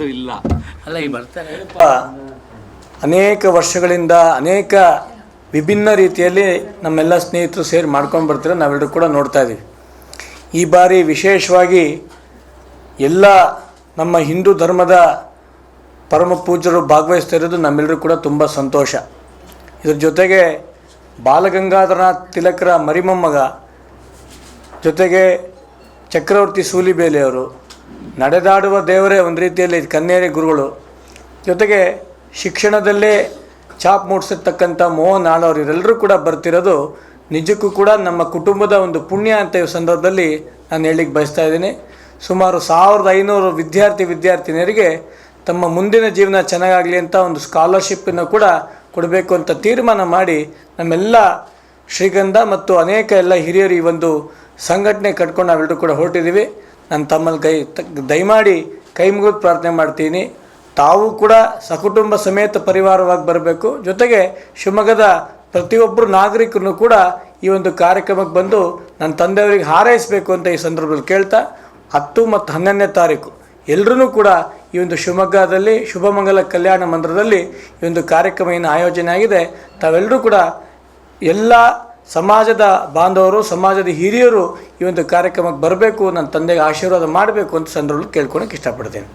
ಯಾರ್ದು ಇಲ್ಲ. ಅಲ್ಲ ಈ ಬರ್ತಾರೆ. ಅನೇಕ ವರ್ಷಗಳಿಂದ ಅನೇಕ ವಿಭಿನ್ನ ರೀತಿಯಲ್ಲಿ ನಮ್ಮೆಲ್ಲ ಸ್ನೇಹಿತರು ಸೇರಿ ಮಾಡ್ಕೊಂಡು ಬರ್ತಾರೆ ನಾವೆಲ್ಲರೂ ಕೂಡ ನೋಡ್ತಾ ಇದ್ದೀವಿ ಈ ಬಾರಿ ವಿಶೇಷವಾಗಿ ಎಲ್ಲ ನಮ್ಮ ಹಿಂದೂ ಧರ್ಮದ ಪರಮ ಪೂಜ್ಯರು ಭಾಗವಹಿಸ್ತಾ ಇರೋದು ನಮ್ಮೆಲ್ಲರೂ ಕೂಡ ತುಂಬ ಸಂತೋಷ. ಇದ್ರ ಜೊತೆಗೆ ಬಾಲಗಂಗಾಧರನಾಥ್ ತಿಲಕರ ಮರಿಮೊಮ್ಮಗ ಜೊತೆಗೆ ಚಕ್ರವರ್ತಿ ಸೂಲಿಬೇಲೆಯವರು ನಡೆದಾಡುವ ದೇವರೇ ಒಂದು ರೀತಿಯಲ್ಲಿ ಕನ್ನೇರಿ ಗುರುಗಳು. ಜೊತೆಗೆ ಶಿಕ್ಷಣದಲ್ಲೇ ಛಾಪ್ ಮೂಡಿಸಿರ್ತಕ್ಕಂಥ ಮೋಹನ್ ಆಳವ್ರು ಇವರೆಲ್ಲರೂ ಕೂಡ ಬರ್ತಿರೋದು ನಿಜಕ್ಕೂ ಕೂಡ ನಮ್ಮ ಕುಟುಂಬದ ಒಂದು ಪುಣ್ಯ ಅಂತ ಈ ಸಂದರ್ಭದಲ್ಲಿ ನಾನು ಹೇಳಿಕ್ಕೆ ಬಯಸ್ತಾ ಇದ್ದೀನಿ. ಸುಮಾರು ಸಾವಿರದ ಐನೂರು ವಿದ್ಯಾರ್ಥಿ ವಿದ್ಯಾರ್ಥಿನಿಯರಿಗೆ ತಮ್ಮ ಮುಂದಿನ ಜೀವನ ಚೆನ್ನಾಗಾಗಲಿ ಅಂತ ಒಂದು ಸ್ಕಾಲರ್ಶಿಪ್ಪನ್ನು ಕೂಡ ಕೊಡಬೇಕು ಅಂತ ತೀರ್ಮಾನ ಮಾಡಿ ನಮ್ಮೆಲ್ಲ ಶ್ರೀಗಂಧ ಮತ್ತು ಅನೇಕ ಎಲ್ಲ ಹಿರಿಯರು ಈ ಒಂದು ಸಂಘಟನೆ ಕಟ್ಕೊಂಡು ನಾವೆಲ್ಲರೂ ಕೂಡ ಹೊರಟಿದ್ದೀವಿ. ನಾನು ತಮ್ಮಲ್ಲಿ ಕೈ ದಯಮಾಡಿ ಕೈ ಮುಗಿದು ಪ್ರಾರ್ಥನೆ ಮಾಡ್ತೀನಿ. ತಾವು ಕೂಡ ಸಕುಟುಂಬ ಸಮೇತ ಪರಿವಾರವಾಗಿ ಬರಬೇಕು. ಜೊತೆಗೆ ಶಿವಮೊಗ್ಗದ ಪ್ರತಿಯೊಬ್ಬರು ನಾಗರಿಕರು ಕೂಡ ಈ ಒಂದು ಕಾರ್ಯಕ್ರಮಕ್ಕೆ ಬಂದು ನನ್ನ ತಂದೆಯವರಿಗೆ ಹಾರೈಸಬೇಕು ಅಂತ ಈ ಸಂದರ್ಭದಲ್ಲಿ ಕೇಳ್ತಾ, ಹತ್ತು ಮತ್ತು ಹನ್ನೊಂದನೇ ತಾರೀಕು ಎಲ್ಲರೂ ಕೂಡ ಈ ಒಂದು ಶಿವಮೊಗ್ಗದಲ್ಲಿ ಶುಭಮಂಗಲ ಕಲ್ಯಾಣ ಮಂದಿರದಲ್ಲಿ ಈ ಒಂದು ಕಾರ್ಯಕ್ರಮ ಏನು ಆಯೋಜನೆ ಆಗಿದೆ ತಾವೆಲ್ಲರೂ ಕೂಡ ಎಲ್ಲ ಸಮಾಜದ ಬಾಂಧವರು, ಸಮಾಜದ ಹಿರಿಯರು ಈ ಒಂದು ಕಾರ್ಯಕ್ರಮಕ್ಕೆ ಬರಬೇಕು, ನನ್ನ ತಂದೆಗೆ ಆಶೀರ್ವಾದ ಮಾಡಬೇಕು ಅಂತ ಸಂದರ್ಭದಲ್ಲಿ ಕೇಳ್ಕೊಳಕ್ಕೆ ಇಷ್ಟಪಡ್ತೇನೆ.